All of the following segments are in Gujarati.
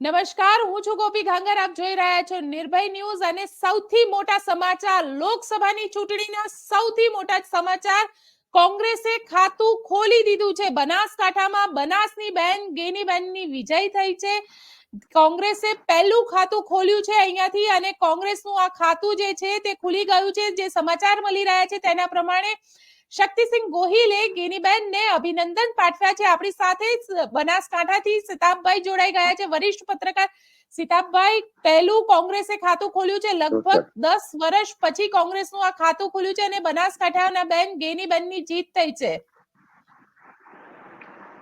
નમસ્કાર, હું છું ગોપી ઘાંગર. આપ જોઈ રહ્યા છો નિર્ભય ન્યૂઝ અને સૌથી મોટા સમાચાર. લોકસભાની ચૂંટણીના સૌથી મોટા સમાચાર. કોંગ્રેસે ખાતું ખોલી દીધું છે. બનાસકાંઠામાં બનાસની બેન, ગેની બેનની વિજય થઈ છે. કોંગ્રેસે પહેલું ખાતું ખોલ્યું છે અહીંયાથી અને કોંગ્રેસનું આ ખાતું જે છે તે ખુલી ગયું છે. જે સમાચાર મળી રહ્યા છે તેના પ્રમાણે શક્તિસિંહ ગોહિલે ગેનીબેનને અભિનંદન પાઠવ્યા છે. આપણી સાથે બનાસકાંઠાથી સિતાબભાઈ જોડાઈ ગયા છે. વરિષ્ઠ પત્રકાર સિતાબભાઈ પહેલું કોંગ્રેસે ખાતું ખોલ્યું છે. લગભગ દસ વર્ષ પછી કોંગ્રેસનું આ ખાતું ખોલ્યું છે અને બનાસકાંઠાના બેન ગેનીબેનની જીત થઈ છે.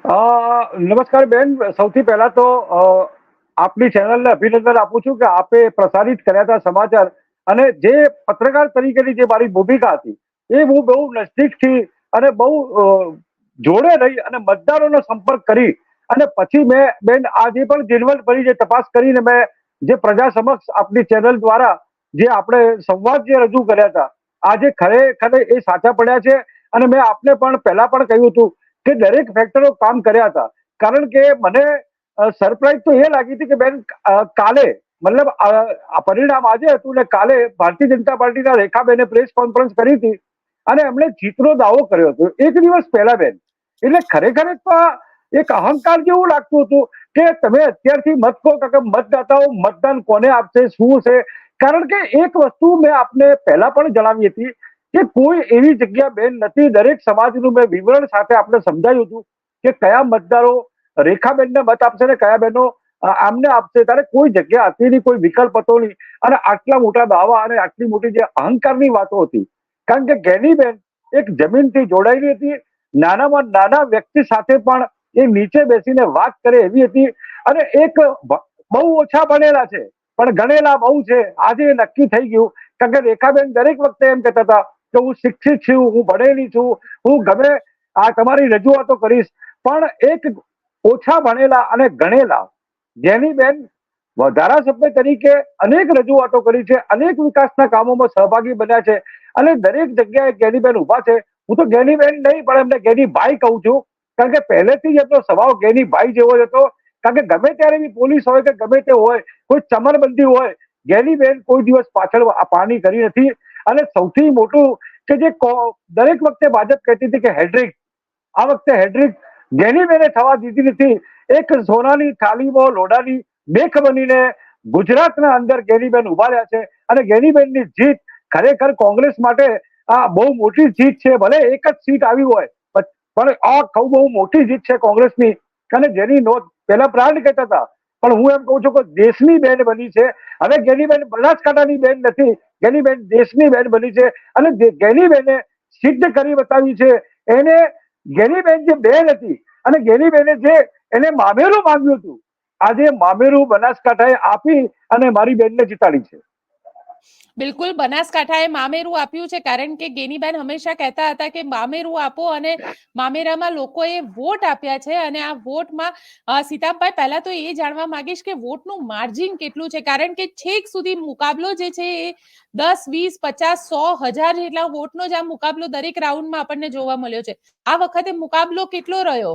અ, નમસ્કાર બેન. સૌથી પહેલા તો આપની ચેનલને અભિનંદન આપું છું કે આપે પ્રસારિત કર્યા હતા સમાચાર અને જે પત્રકાર તરીકેની જે મારી ભૂમિકા હતી એ હું બહુ નજદીકથી અને બહુ જોડે રહી અને મતદારોનો સંપર્ક કરી અને પછી મેં, બેન, આજે પણ ઝીણવટ ભરી જે તપાસ કરીને મેં જે પ્રજા સમક્ષ આપની ચેનલ દ્વારા જે આપણે સંવાદ જે રજૂ કર્યા હતા, આજે ખરેખર એ સાચા પડ્યા છે અને મેં આપને પણ પહેલા પણ કહ્યું હતું કે દરેક ફેક્ટરો કામ કર્યા હતા. કારણ કે મને સરપ્રાઈઝ તો એ લાગી હતી કે બેન કાલે, મતલબ પરિણામ આજે હતું ને કાલે ભારતીય જનતા પાર્ટીના રેખાબેને પ્રેસ કોન્ફરન્સ કરી હતી અને એમણે જીતનો દાવો કર્યો હતો. એક દિવસ પહેલા બેન, એટલે ખરેખર એક અહંકાર જેવું લાગતું હતું કે તમે અત્યારથી મત કહો કે મતદાતાઓ મતદાન કોને આપશે, શું છે? કારણ કે એક વસ્તુ મેં આપને પહેલા પણ જણાવી હતી કે કોઈ એવી જગ્યા બેન નથી, દરેક સમાજનું મેં વિવરણ સાથે આપણે સમજાયું હતું કે કયા મતદારો રેખાબેનને મત આપશે ને કયા બહેનો આમને આપશે. ત્યારે કોઈ જગ્યા હતી નહીં, કોઈ વિકલ્પ હતો નહીં. અને આટલા મોટા દાવા અને આટલી મોટી જે અહંકારની વાતો હતી કારણ કે ગેનીબેન એક જમીનથી જોડાયેલી હતી. નાનામાં નાના વ્યક્તિ સાથે પણ એ નીચે બેસીને વાત કરે એવી હતી. અને એક બહુ ઓછા ભણેલા છે, પણ ગણેલા બહુ છે. આજે નક્કી થઈ ગયું. કારણ કે રેખાબેન દરેક વખતે એમ કહેતા હતા કે હું શિક્ષિત છું, હું ભણેલી છું, હું ગમે આ તમારી રજૂઆતો કરીશ. પણ એક ઓછા ભણેલા અને ગણેલા જેની બેન ધારાસભ્ય તરીકે અનેક રજૂઆતો કરી છે, અનેક વિકાસના કામોમાં સહભાગી બન્યા છે. અને દરેક જગ્યાએ ગેનીબેન ઊભા છે. હું તો ગેનીબેન નહીં, પણ એમને ગેનીભાઈ કહું છું. કારણ કે પહેલેથી જ એમનો સ્વભાવ ગેનીભાઈ જેવો જ હતો. કારણ કે ગમે ત્યારે બી પોલીસ હોય કે ગમે તે હોય, કોઈ ચમરબંધી હોય, ગેનીબેન કોઈ દિવસ પાછળ પાણી કરી નથી. અને સૌથી મોટું કે જે દરેક વખતે ભાજપ કહેતી હતી કે હેડ્રિક. આ વખતે હેડ્રિક ગેનીબેને થવા દીધી નથી. એક સોનાની થાલીમાં લોડાની મેખ બનીને ગુજરાતના અંદર ગેનીબેન ઊભા રહ્યા છે. અને ગેનીબેનની જીત ખરેખર કોંગ્રેસ માટે આ બહુ મોટી જીત છે, ભલે એક જ સીટ આવી હોય, પણ આ કહું બહુ મોટી જીત છે કોંગ્રેસની. અને જેની નોંધ, પહેલા પ્રાણ કહેતા હતા, પણ હું એમ કહું છું કે દેશની બેન બની છે. હવે ગેનીબેન બનાસકાંઠાની બેન નથી ગેનીબેન દેશની બેન બની છે. અને ગેનીબેને સિદ્ધ કરી બતાવી છે, એને ગેનીબેન જે બેન હતી, અને ગેનીબેને જે, એને મામેરું માંગ્યું હતું, આજે મામેરું બનાસકાંઠાએ આપી અને મારી બેનને જીતાડી છે. બિલકુલ, બનાસકાંઠાએ મામેરું આપ્યું છે કારણ કે ગેનીબેન હંમેશા કહેતા હતા કે મામેરું આપો અને મામેરામાં લોકોએ વોટ આપ્યા છે અને આ વોટમાં સીતાભાઈ પહેલા તો એ જાણવા માંગીશ કે વોટનું માર્જિન કેટલું છે કારણ કે છેક સુધી મુકાબલો જે છે એ દસ, વીસ, પચાસ, સો, હજાર જેટલા વોટનો જ આ મુકાબલો દરેક રાઉન્ડમાં આપણને જોવા મળ્યો છે. આ વખતે મુકાબલો કેટલો રહ્યો?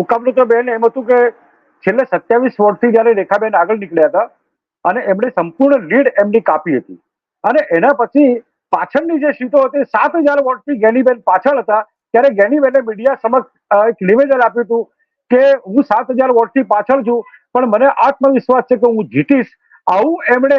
મુકાબલો તો બેન એમ હતું કે છેલ્લે સત્યાવીસ વોટથી જયારે રેખાબેન આગળ નીકળ્યા હતા અને એમણે સંપૂર્ણ લીડ એમની કાપી હતી. અને એના પછી પાછળની જે સીટો હતી, સાત હજાર વોટથી ગેનીબેન પાછળ હતા. ત્યારે ગેનીબેને મીડિયા સમક્ષ એક નિવેદન આપ્યું હતું કે હું સાત હજાર વોટથી પાછળ છું, પણ મને આત્મવિશ્વાસ છે કે હું જીતીશ. આવું એમણે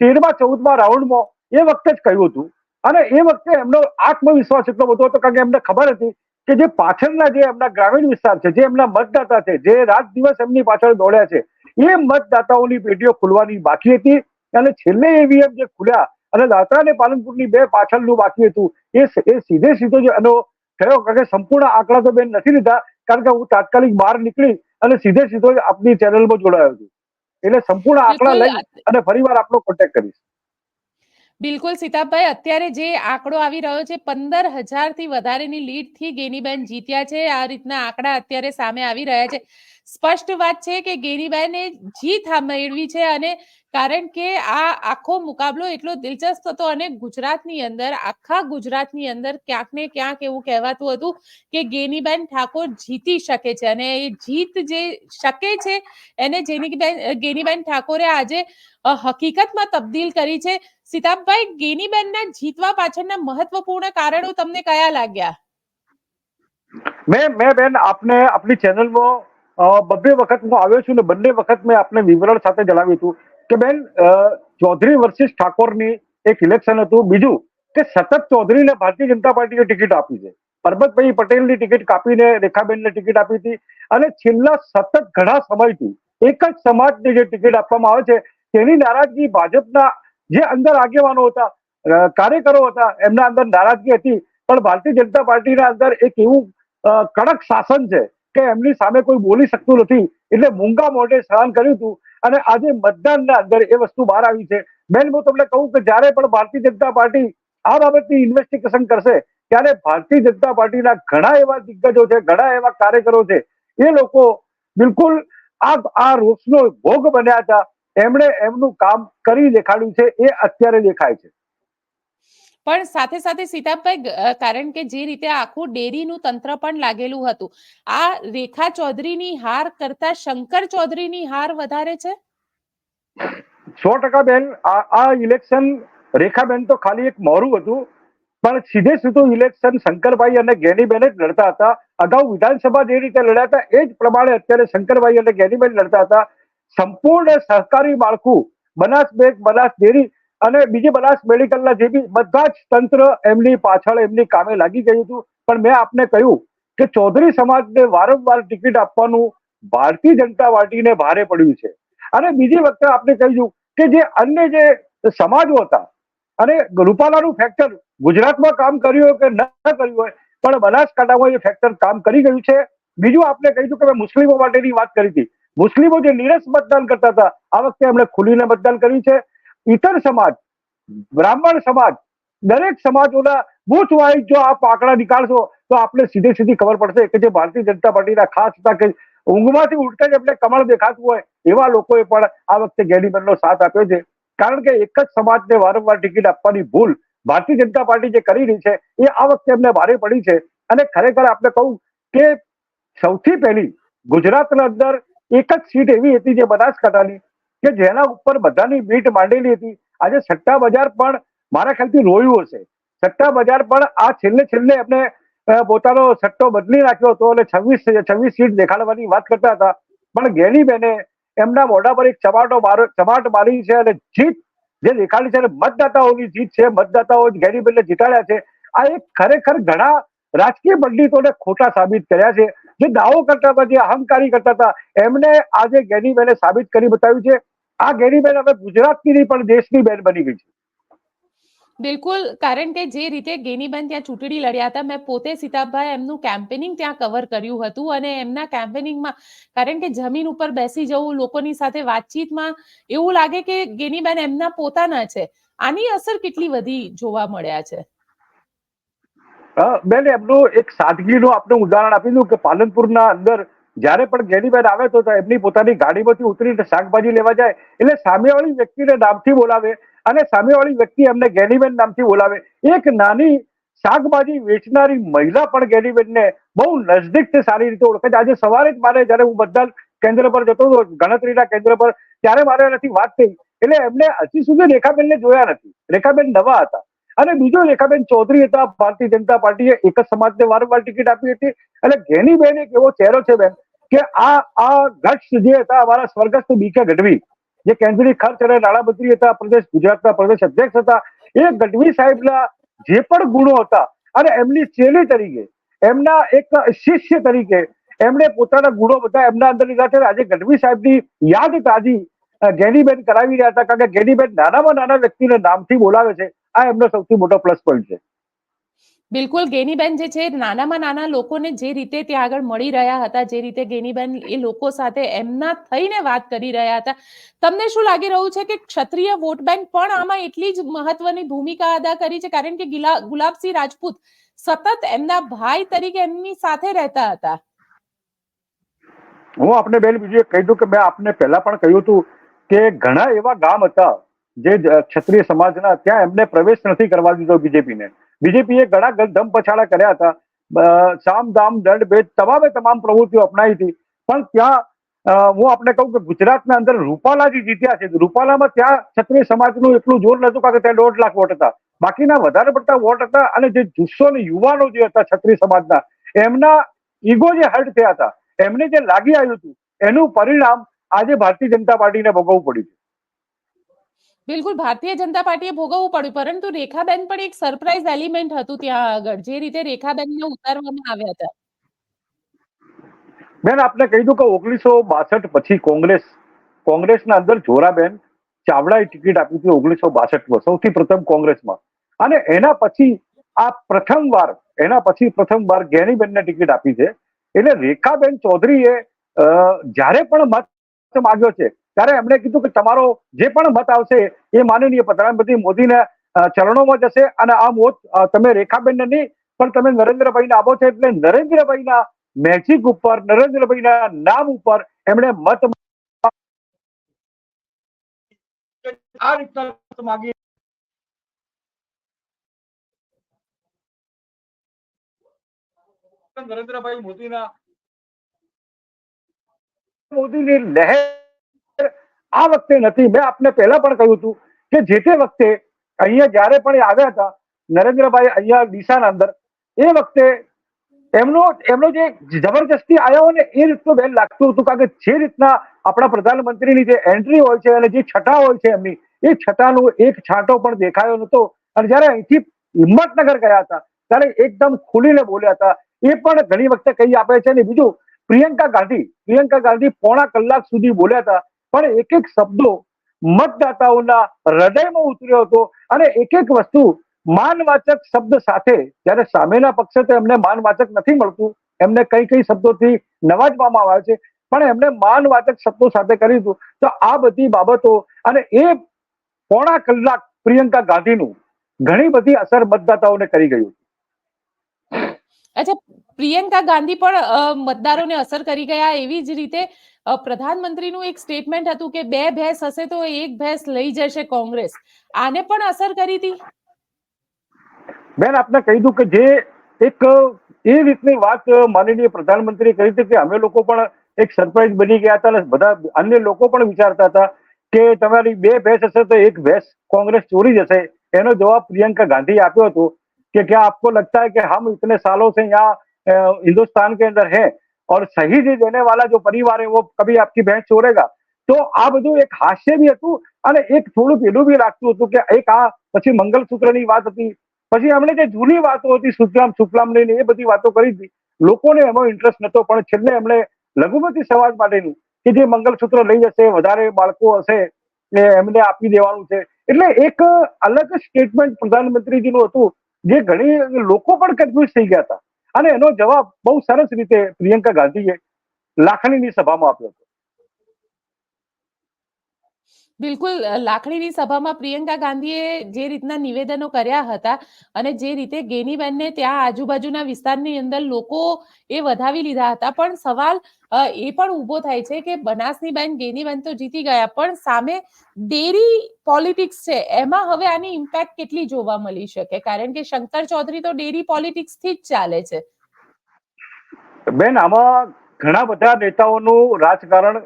તેરમા, ચૌદમા રાઉન્ડમાં એ વખતે જ કહ્યું હતું. અને એ વખતે એમનો આત્મવિશ્વાસ એટલો બધો હતો, કારણ કે એમને ખબર હતી કે જે પાછળના જે એમના ગ્રામીણ વિસ્તાર છે, જે એમના મતદાતા છે, જે રાત દિવસ એમની પાછળ દોડ્યા છે એ મતદાતાઓની પેટીઓ ખુલવાની બાકી હતી અને છેલ્લે ઈવીએમ જે ખુલ્યા અને દાદરા અને પાલનપુરની બે પાછળનું બાકી હતું એ એ સીધે સીધો જે એનો થયો. કારણ કે સંપૂર્ણ આંકડા તો બેન નથી લીધા કારણ કે હું તાત્કાલિક બહાર નીકળી અને સીધે સીધો જ આપની ચેનલમાં જોડાયો છું. એટલે સંપૂર્ણ આંકડા લઈ અને ફરીવાર આપનો કોન્ટેક્ટ કરીશ. બિલકુલ સીતાભાઈ અત્યારે જે આંકડો આવી રહ્યો છે પંદર હજારથી વધારેની લીડથી ગેનીબેન જીત્યા છે. આ રીતના આંકડા અત્યારે સામે આવી રહ્યા છે. સ્પષ્ટ વાત છે કે ગેરીબાઈને જીત મેળવી છે અને કારણ કે આ આખો મુકાબલો એટલો દિલચસ્પ હતો અને ગુજરાતની અંદર, આખા ગુજરાતની અંદર ક્યાંક ને ક્યાંક એવું કહેવાતું હતું કે ગેનીબેન ઠાકોર જીતી શકે છે અને એ જીત જે શકે છે, એને જેનીબેન ગેનીબેન ઠાકોરે આજે હકીકતમાં તબદીલ કરી છે. સિતાબભાઈ ગેનીબેનના જીતવા પાછળના મહત્વપૂર્ણ કારણો તમને કયા લાગ્યા? મેં મેં બેન આપને, આપની ચેનલમાં અ, બબ્બે વખત હું આવ્યો છું ને બંને વખત મેં આપને વિવરણ સાથે જણાવ્યું હતું કે બેન ચૌધરી વર્સિસ ઠાકોરની એક ઇલેક્શન હતું. બીજું કે સતત ચૌધરીને ભારતીય જનતા પાર્ટીએ ટિકિટ આપી છે. પરબતભાઈ પટેલની ટિકિટ કાપીને રેખાબેનને ટિકિટ આપી હતી. અને છેલ્લા સતત ઘણા સમયથી એક જ સમાજને જે ટિકિટ આપવામાં આવે છે તેની નારાજગી ભાજપના જે અંદર આગેવાનો હતા કાર્યકરો હતા એમના અંદર નારાજગી હતી. પણ ભારતીય જનતા પાર્ટીના અંદર એક એવું કડક શાસન છે કે એમની સામે કોઈ બોલી શકતું નથી. એટલે મૂંગા મોઢે સહન કર્યું હતું અને આજે મતદાનના અંદર એ વસ્તુ બહાર આવી છે. બેન, હું તમને કહું કે જ્યારે પણ ભારતીય જનતા પાર્ટી આ બાબતની ઇન્વેસ્ટિગેશન કરશે, ત્યારે ભારતીય જનતા પાર્ટીના ઘણા એવા દિગ્ગજો છે, ઘણા એવા કાર્યકરો છે. એ લોકો બિલકુલ આ આ રોષનો ભોગ બન્યા હતા. એમણે એમનું કામ કરી દેખાડ્યું છે, એ અત્યારે દેખાય છે. પણ સાથે સાથે સીતાભાઈ કારણ કે જે રીતે આખું ડેરીનું તંત્ર પણ લાગેલું હતું, આ રેખા ચૌધરીની હાર કરતા શંકર ચૌધરીની હાર વધારે છે? સો ટકા બેન, આ ઇલેક્શન રેખાબેન તો ખાલી એક મોરું હતું, પણ સીધે સીધું ઇલેક્શન શંકરભાઈ અને ગેનીબેન જ લડતા હતા. અગાઉ વિધાનસભા જે રીતે લડ્યા હતા, એ જ પ્રમાણે અત્યારે શંકરભાઈ અને ગેનીબેન લડતા હતા. સંપૂર્ણ સહકારી માળખું બનાસ બેગ બનાસ ડેરી અને બીજી બનાસ મેડિકલના જે બી બધા જ તંત્ર એમની પાછળ એમની કામે લાગી ગયું હતું. પણ મેં આપને કહ્યું કે ચૌધરી સમાજને વારંવાર ટિકિટ આપવાનું ભારતીય જનતા પાર્ટીને ભારે પડ્યું છે. અને બીજી વખતે આપણે કહ્યું કે જે અન્ય જે સમાજો હતા અને રૂપાલાનું ફેક્ટર ગુજરાતમાં કામ કર્યું હોય કે ન કર્યું હોય, પણ બનાસકાંઠામાં એ ફેક્ટર કામ કરી ગયું છે. બીજું આપણે કહ્યું કે મેં મુસ્લિમો માટેની વાત કરી હતી. મુસ્લિમો જે નીરસ મતદાન કરતા હતા, આ વખતે એમણે ખુલીને મતદાન કર્યું છે. ઇતર સમાજ, બ્રાહ્મણ સમાજ, દરેક સમાજોના બુથ વાઇઝ જો આપ આંકડા નીકાળશો, તો આપણે સીધે સીધી ખબર પડશે કે જે ભારતીય જનતા પાર્ટીના ખાસ હતા કે ઊંઘમાંથી ઉઠતા જ આપણે કમળ દેખાતું હોય, એવા લોકોએ પણ આ વખતે ગેડીબનનો સાથ આપ્યો છે. કારણ કે એક જ સમાજને વારંવાર ટિકિટ આપવાની ભૂલ ભારતીય જનતા પાર્ટી જે કરી રહી છે, એ આ વખતે એમને ભારે પડી છે. અને ખરેખર આપણે કહું કે સૌથી પહેલી ગુજરાતના અંદર એક જ સીટ એવી હતી જે બનાસકાંઠાની કે જેના ઉપર બધાની બીટ માંડેલી હતી. આજે સટ્ટા બજાર પણ મારા ખ્યાલથી રોયું હશે. સટ્ટા બજાર પણ આ છેલ્લે છેલ્લે એમને પોતાનો સટ્ટો બદલી નાખ્યો હતો અને છવ્વીસ છવ્વીસ સીટ દેખાડવાની વાત કરતા હતા. પણ ગેનીબેને એમના મોઢા પર એક ચમાટો મારો, ચમાટ મારી છે અને જીત જે દેખાડી છે મતદાતાઓની જીત છે. મતદાતાઓ ગેનીબેનને જીતાડ્યા છે. આ એક ખરેખર ઘણા રાજકીય પંડિતોને ખોટા સાબિત કર્યા છે. જે દાવો કરતા હતા, જે અહંકારી કરતા હતા, એમને આજે ગેનીબેને સાબિત કરી બતાવ્યું છે. આ ગેનીબેન હવે ગુજરાતની નહીં, પણ દેશની બેન બની ગઈ છે. બિલકુલ, કારણ કે જે રીતે ગેનીબેન ત્યાં ચૂંટણી લડ્યા હતા, મેં પોતે સીતાભાઈ એમનું કેમ્પેનિંગ ત્યાં કવર કર્યું હતું અને એમના કેમ્પેનિંગમાં કારણ કે જમીન ઉપર બેસી જવું, લોકોની સાથે વાતચીતમાં એવું લાગે કે ગેનીબેન એમના પોતાના છે. આની અસર કેટલી વધી જોવા મળ્યા છે? બેન, એમનું એક સાદગીનું આપણે ઉદાહરણ આપી દઉં કે પાલનપુરના અંદર જ્યારે પણ ગેનીબેન આવે તો એમની પોતાની ગાડીમાંથી ઉતરીને શાકભાજી લેવા જાય. એટલે સામેવાળી વ્યક્તિને નામથી બોલાવે અને સામેવાળી વ્યક્તિ એમને ગેનીબેન નામથી બોલાવે. એક નાની શાકભાજી વેચનારી મહિલા પણ ગેનીબેનને બહુ નજદીકથી સારી રીતે ઓળખે છે. આજે સવારે જ મારે જ્યારે હું બધા કેન્દ્ર પર જતો હતો, ગણતરીના કેન્દ્ર પર, ત્યારે મારે એનાથી વાત થઈ. એટલે એમને હજી સુધી રેખાબેનને જોયા નથી. રેખાબેન નવા હતા. અને બીજો રેખાબેન ચૌધરી હતા, ભારતીય જનતા પાર્ટીએ એક જ સમાજને વારંવાર ટિકિટ આપી હતી. અને ઘેનીબેન એક એવો ચહેરો છે બેન, કે આ આ ગઢ જે હતા, અમારા સ્વર્ગસ્થ બીકે ગઢવી, જે કેન્દ્રીય ખર્ચ અને નાણામંત્રી હતા, પ્રદેશ, ગુજરાતના પ્રદેશ અધ્યક્ષ હતા, એ ગઢવી સાહેબના જે પણ ગુણો હતા, અને એમની ચેલી તરીકે, એમના એક શિષ્ય તરીકે, એમણે પોતાના ગુણો બધા એમના અંદર લીધા છે. આજે ગઢવી સાહેબની યાદ તાજી ગેનીબેન કરાવી રહ્યા હતા, કારણ કે ગેનીબેન નાનામાં નાના વ્યક્તિને નામથી બોલાવે છે. આ એમનો સૌથી મોટો પ્લસ પોઈન્ટ છે. બિલકુલ ગેનીબેન જે છે નાનામાં નાના લોકોને જે રીતે ત્યાં આગળ મળી રહ્યા હતા જે રીતે ગેનીબેન એ લોકો સાથે એમના થઈને વાત કરી રહ્યા હતા તમને શું લાગી રહ્યું છે કે ક્ષત્રિય વોટ બેંક પણ આમાં એટલી જ મહત્વની ભૂમિકા અદા કરી છે? કારણ કે ગિલા- ગુલાબસિંહ રાજપૂત સતત એમના ભાઈ તરીકે એમની સાથે રહેતા હતા. હું આપને બેન બીજું કહી દઉં કે મેં આપને પહેલા પણ કહ્યું હતું કે ઘણા એવા ગામ હતા જે જ- ક્ષત્રિય સમાજના ત્યાં એમને પ્રવેશ નથી કરવા દીધો બીજેપીને. બીજેપીએ ઘણા ધમ પછાડા કર્યા હતા. સામ, દામ, દંડ, ભેદ તમામે તમામ પ્રવૃત્તિઓ અપનાવી હતી. પણ ત્યાં હું આપણે કહું કે ગુજરાતના અંદર રૂપાલાજી જીત્યા છે, રૂપાલામાં ત્યાં ક્ષત્રિય સમાજનું એટલું જોર નતું કારણ કે ત્યાં દોઢ લાખ વોટ હતા. બાકીના વધારે પડતા વોટ હતા અને જે જુસ્સો અને યુવાનો જે હતા ક્ષત્રિય સમાજના, એમના ઈગો જે હર્ટ થયા હતા, એમને જે લાગી આવ્યું હતું, એનું પરિણામ આજે ભારતીય જનતા પાર્ટીને ભોગવવું પડ્યું છે. બિલકુલ, ભારતીય જનતા પાર્ટીએ ભોગવવું પડ્યું. પરંતુ રેખાબેન પણ એક સરપ્રાઈઝ એલિમેન્ટ હતું ત્યાં આગળ, જે રીતે રેખાબેનને ઉતારવામાં આવ્યા હતા. બેન, આપને કહી દઉં કે ઓગણીસો બાસઠ પછી કોંગ્રેસ, કોંગ્રેસના અંદર જોરાબેન ચાવડાએ ટિકિટ આપી હતી ઓગણીસો બાસઠમાં, સૌથી પ્રથમ કોંગ્રેસમાં. અને એના પછી આ પ્રથમવાર, એના પછી પ્રથમવાર જ્ઞાનીબેનને ટિકિટ આપી છે. એટલે રેખાબેન ચૌધરીએ જ્યારે પણ મત માગ્યો છે ત્યારે એમણે કીધું કે તમારો જે પણ મત આવશે એ માનનીય પ્રધાનમંત્રી મોદીને ચરણોમાં જશે અને આ મોત તમે રેખાબેનને નહીં, પણ તમે નરેન્દ્રભાઈને આપો છો એટલે નરેન્દ્રભાઈના મેજિક ઉપર, નરેન્દ્રભાઈના નામ ઉપર એમણે મત આ રીતના નરેન્દ્રભાઈ મોદીના, મોદીની લહેર આ વખતે નથી. મેં આપને પહેલા પણ કહ્યું હતું કે જે તે વખતે અહીંયા જ્યારે પણ આવ્યા હતા, નરેન્દ્રભાઈ અહીંયા ડીસાના અંદર, એ વખતે એમનો એમનો જે જબરજસ્તી આવ્યા ને એ રીતનું બેન લાગતું હતું કારણ કે જે રીતના આપણા પ્રધાનમંત્રીની જે એન્ટ્રી હોય છે અને જે છટા હોય છે એમની, એ છટાનો એક છાંટો પણ દેખાયો નતો અને જ્યારે અહીંથી હિંમતનગર ગયા હતા, ત્યારે એકદમ ખુલીને બોલ્યા હતા. એ પણ ઘણી વખતે કહી આપે છે ને બીજું, પ્રિયંકા ગાંધી પ્રિયંકા ગાંધી પોણા કલાક સુધી બોલ્યા હતા. પણ એક એક શબ્દો મતદાતાઓના હૃદયમાં ઉતર્યો હતો અને એક એક વસ્તુ માનવાચક શબ્દ સાથે જ્યારે સામેના પક્ષે તો એમને માનવાચક નથી મળતું. એમને કઈ કઈ શબ્દોથી નવાજવામાં આવે છે. પણ એમને માનવાચક શબ્દો સાથે કર્યું તો આ બધી બાબતો અને એ પોણા કલાક પ્રિયંકા ગાંધીનું ઘણી બધી અસર મતદાતાઓને કરી ગયું. અચ્છા, પ્રિયંકા ગાંધી પણ મતદારોને અસર કરી ગયા એવી જ રીતે પ્રધાનમંત્રીનું એક સ્ટેટમેન્ટ હતું કે બે ભેંસ હશે તો એક ભેંસ લઈ જશે કોંગ્રેસ આને પણ અસર કરી હતી બેન આપને કહી દઉં કે જે એક એ રીતની વાત માનનીય પ્રધાનમંત્રીએ કરી હતી કે અમે લોકો પણ એક સરપ્રાઈઝ બની ગયા હતા અને બધા અન્ય લોકો પણ વિચારતા હતા કે તમારી બે ભેંસ હશે તો એક ભેંસ કોંગ્રેસ ચોરી જશે એનો જવાબ પ્રિયંકા ગાંધીએ આપ્યો હતો कि क्या आपको लगता है कि हम इतने सालों से यहाँ अ, हिंदुस्तान के अंदर हैं और શહીદી દેને વાળા જો પરિવાર એવો કભી આપકી ભેંસ છોડેગા તો આ બધું એક હાસ્ય બી હતું અને એક થોડું પેલું બી લાગતું હતું કે એક આ પછી મંગલસૂત્રની વાત હતી પછી એમણે જે જૂની વાતો હતી સુજલામ સુફલામ લઈને એ બધી વાતો કરી હતી લોકોને એમાં ઇન્ટરેસ્ટ નહોતો પણ છેલ્લે એમણે લઘુમતી સમાજ માટેનું, કે જે મંગલસૂત્ર લઈ જશે, વધારે બાળકો હશે એ એમને આપી દેવાનું છે. એટલે એક અલગ સ્ટેટમેન્ટ પ્રધાનમંત્રીજીનું હતું, જે ઘણી લોકો પણ કન્ફ્યુઝ થઈ ગયા હતા. અને એનો જવાબ બહુ સરસ રીતે પ્રિયંકા ગાંધીએ લાખણીની સભામાં આપ્યો હતો. બિલકુલ લાખણીની સભામાં પ્રિયંકા ગાંધીએ જે રીતના નિવેદનો કર્યા હતા અને જે રીતે ગેનીબેનને ત્યાં આજુબાજુના વિસ્તારની અંદર લોકો એ વધાવી લીધા હતા. પણ સવાલ એ પણ ઊભો થાય છે કે બનાસની બેન ગેનીબેન તો જીતી ગયા, પણ સામે ડેરી પોલિટિક્સ છે, એમાં હવે આની ઇમ્પેક્ટ કેટલી જોવા મળી શકે? કારણ કે શંકર ચૌધરી તો ડેરી પોલિટિક્સથી જ ચાલે છે. બેન, આમાં ઘણા બધા નેતાઓનું રાજકારણ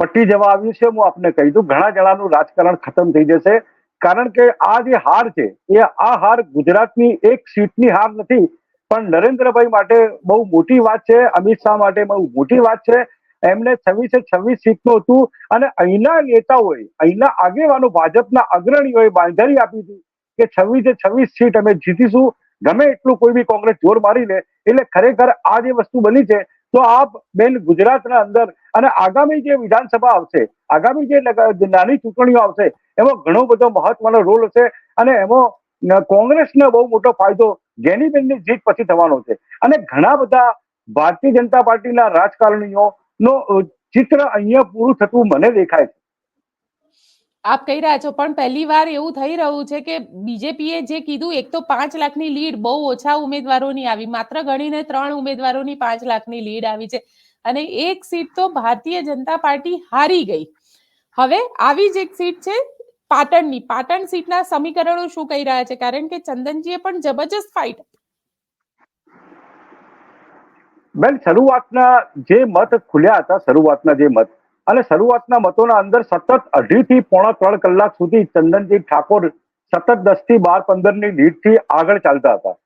પટી જવા આવ્યું છે, હું આપને કહી દઉં, ઘણા જણાનું રાજકારણ ખતમ થઈ જશે. કારણ કે આ જે હાર છે, એ આ હાર ગુજરાતની એક સીટની હાર નથી, પણ નરેન્દ્રભાઈ માટે બહુ મોટી વાત છે, અમિત શાહ માટે બહુ મોટી વાત છે. એમને છવ્વીસે છવ્વીસ સીટનું હતું, અને અહીંના નેતાઓએ, અહીંના આગેવાનો ભાજપના અગ્રણીઓએ બાંધણી આપી હતી કે છવ્વીસે છવ્વીસ સીટ અમે જીતીશું, ગમે એટલું કોઈ બી કોંગ્રેસ જોર મારી લે એટલે ખરેખર આ જે વસ્તુ બની છે, તો આ બેન ગુજરાતના અંદર અને આગામી જે વિધાનસભા આવશે, આગામી જે નાની ચૂંટણીઓ આવશે, એમાં ઘણો બધો મહત્વનો રોલ હશે અને એમાં કોંગ્રેસને બહુ મોટો ફાયદો ગેનીબેનની જીત પછી થવાનો છે. અને ઘણા બધા ભારતીય જનતા પાર્ટીના રાજકારણીઓ નો ચિત્ર અહીંયા પૂરું થતું મને દેખાય છે. આપ કહી રહ્યા છો, પણ પહેલી વાર એવું થઈ રહ્યું છે કે બીજેપીએ જે કીધું, એક તો પાંચ લાખની લીડ બહુ ઓછા ઉમેદવારોની આવી, માત્ર ગણીને ત્રણ ઉમેદવારોની પાંચ લાખની લીડ આવી છે. અને એક સીટ તો ભારતીય જનતા પાર્ટી હારી ગઈ. હવે આવી જ એક સીટ છે પાટણની. પાટણ સીટના સમીકરણો શું કહી રહ્યા છે? કારણ કે ચંદનજીએ પણ જબરજસ્ત ફાઇટ બેન, શરૂઆતના જે મત ખુલ્યા હતા, શરૂઆતના જે મત, અને શરૂઆતના મતોના અંદર સતત અઢી થી પોણા ત્રણ કલાક સુધી ચંદનજી ઠાકોર સતત દસથી બાર પંદરની લીડથી આગળ ચાલતા હતા.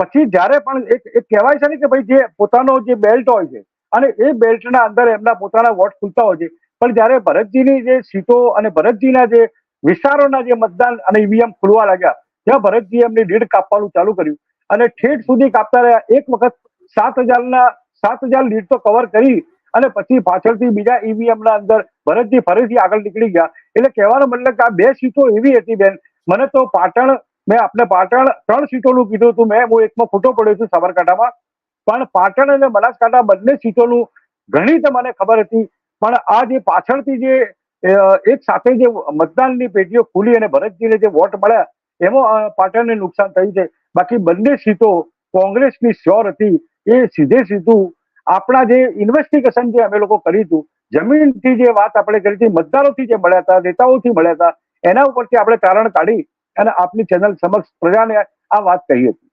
પછી જ્યારે પણ એક કહેવાય છે ને કે ભાઈ જે પોતાનો જે બેલ્ટ હોય છે અને એ બેલ્ટના અંદર એમના પોતાના વોટ ખુલતા હોય છે. પણ જ્યારે ભરતજીની જે સીટો અને ભરતજીના જે વિસ્તારોના જે મતદાન અને ઈવીએમ ખુલવા લાગ્યા, ત્યાં ભરતજી એમની લીડ કાપવાનું ચાલુ કર્યું. અને ઠેઠ સુધી કાપતા રહ્યા. એક વખત સાત હજારના, સાત હજાર લીડ તો કવર કરી અને પછી પાછળથી બીજા ઈવીએમ ના અંદર ભરતજી ફરીથી આગળ નીકળી ગયા. એટલે કહેવાનો મતલબ કે આ બે સીટો એવી હતી બેન. મને તો પાટણ, મેં આપણે પાટણ ત્રણ સીટોનું કીધું હતું. મેં, હું એકમાં ખોટો પડ્યો છું સાબરકાંઠામાં. પણ પાટણ અને બનાસકાંઠા બંને સીટોનું ઘણી મને ખબર હતી. પણ આ જે પાછળથી જે એક સાથે જે મતદાનની પેટીઓ ખુલી અને ભરતજીને જે વોટ મળ્યા, એમાં પાટણને નુકસાન થયું છે. બાકી બંને સીટો કોંગ્રેસની શ્યોર હતી. એ સીધે સીધું આપણા જે ઇન્વેસ્ટિગેશન જે અમે લોકો કર્યું હતું, જમીનથી જે વાત આપણે કરી હતી, મતદારોથી જે મળ્યા હતા, નેતાઓથી મળ્યા હતા, એના ઉપરથી આપણે તારણ કાઢી અને આપની ચેનલ સમક્ષ પ્રજાને આ વાત કહી હતી.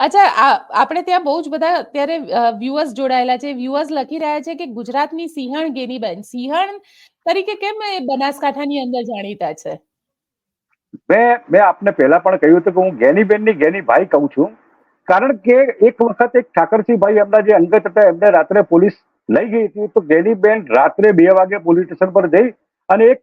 અચ્છા આપણે ત્યાં બહુ જ બધા અત્યારે વ્યુઅર્સ જોડાયેલા છે. વ્યુઅર્સ લખી રહ્યા છે કે ગુજરાતની સિંહણ ગેનીબેન સિંહણ તરીકે કેમ એ બનાસકાંઠાની અંદર જાણીતા છે? મેં મેં આપને પહેલા પણ કહ્યું હતું કે હું ગેનીબેનની ગેની ભાઈ કહું છું. કારણ કે એક વખત એક ઠાકરસિંહભાઈ એમના જે અંગત હતા, એમને રાત્રે પોલીસ લઈ ગઈ હતી તો ગેનીબેન રાત્રે બે વાગે પોલીસ સ્ટેશન પર જઈ અને એક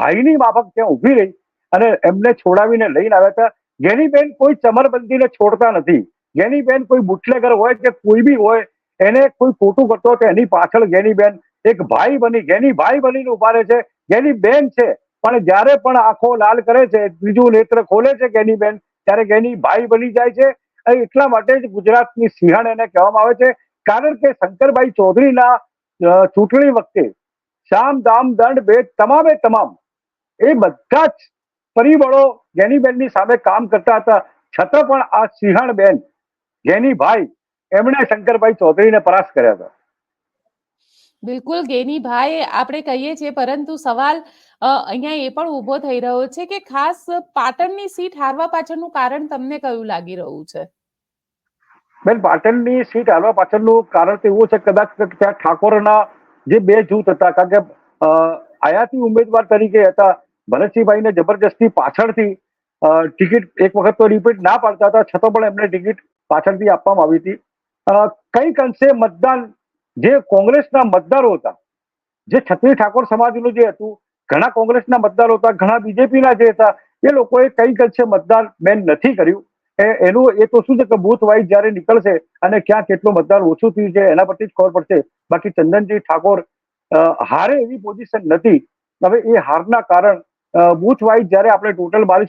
ભાઈની માફક ત્યાં ઊભી રહી અને એમને છોડાવીને લઈને આવ્યા હતા. ગેનીબેન કોઈ ચમરબંધીને છોડતા નથી. ગેનીબેન કોઈ બુટલેગર હોય કે કોઈ બી હોય, એને કોઈ ખોટું કરતો તો એની પાછળ ગેનીબેન એક ભાઈ બની ગેની ભાઈ બનીને ઊભા રહે છે ગેની બેન છે. પણ જ્યારે પણ આંખો લાલ કરે છે, ત્રીજું નેત્ર ખોલે છે ગેની બેન, ત્યારે ગેની ભાઈ બની જાય છે. એટલા માટે જ ગુજરાતની સિંહણ એને કહેવામાં આવે છે. કારણ કે શંકરભાઈ ચૌધરીના ચૂંટણી વખતે શામ દામ દંડ ભેદ તમામે તમામ, એ બધા જ પરિબળો ગેનીબેનની સામે કામ કરતા હતા છતાં પણ આ સિંહણ બેન ગેનીભાઈ એમણે શંકરભાઈ ચૌધરીને પરાસ્ત કર્યા હતા. બિલકુલ ગેનીભાઈ આપણે કહીએ છીએ પરંતુ સવાલ અહીંયા એ પણ ઊભો થઈ રહ્યો છે કે ખાસ પાટણની સીટ હારવા પાછળનું કારણ તમને કયું લાગી રહ્યું છે? બેન પાટણની સીટ હારવા પાછળનું કારણ તો એવું છે કદાચ ત્યાં ઠાકોરના જે બે જૂથ હતા કારણ કે આયાતી ઉમેદવાર તરીકે હતા ભરતસિંહભાઈને જબરજસ્તી પાછળથી ટિકિટ એક વખત તો રિપીટ ના પાડતા હતા, છતાં પણ એમને ટિકિટ પાછળથી આપવામાં આવી હતી. કંઈક અંશે મતદાન, જે કોંગ્રેસના મતદારો હતા, જે છત્રી ઠાકોર સમાજનું જે હતું, ઘણા કોંગ્રેસના મતદારો હતા, ઘણા બીજેપીના જે હતા, એ લોકોએ કંઈક અંશે મતદાન બેન નથી કર્યું. એનું, એ તો શું છે કે બુથ વાઇઝ જયારે નીકળશે અને ક્યાં કેટલું મતદાન ઓછું થયું છે, એના પરથી જ ખબર પડશે. બાકી ચંદનજી ઠાકોર હારે એવી પોઝિશન નથી. હવે એ હારના કારણ બૂથ વાઇઝ જ્યારે આપણે ટોટલ બાવીસ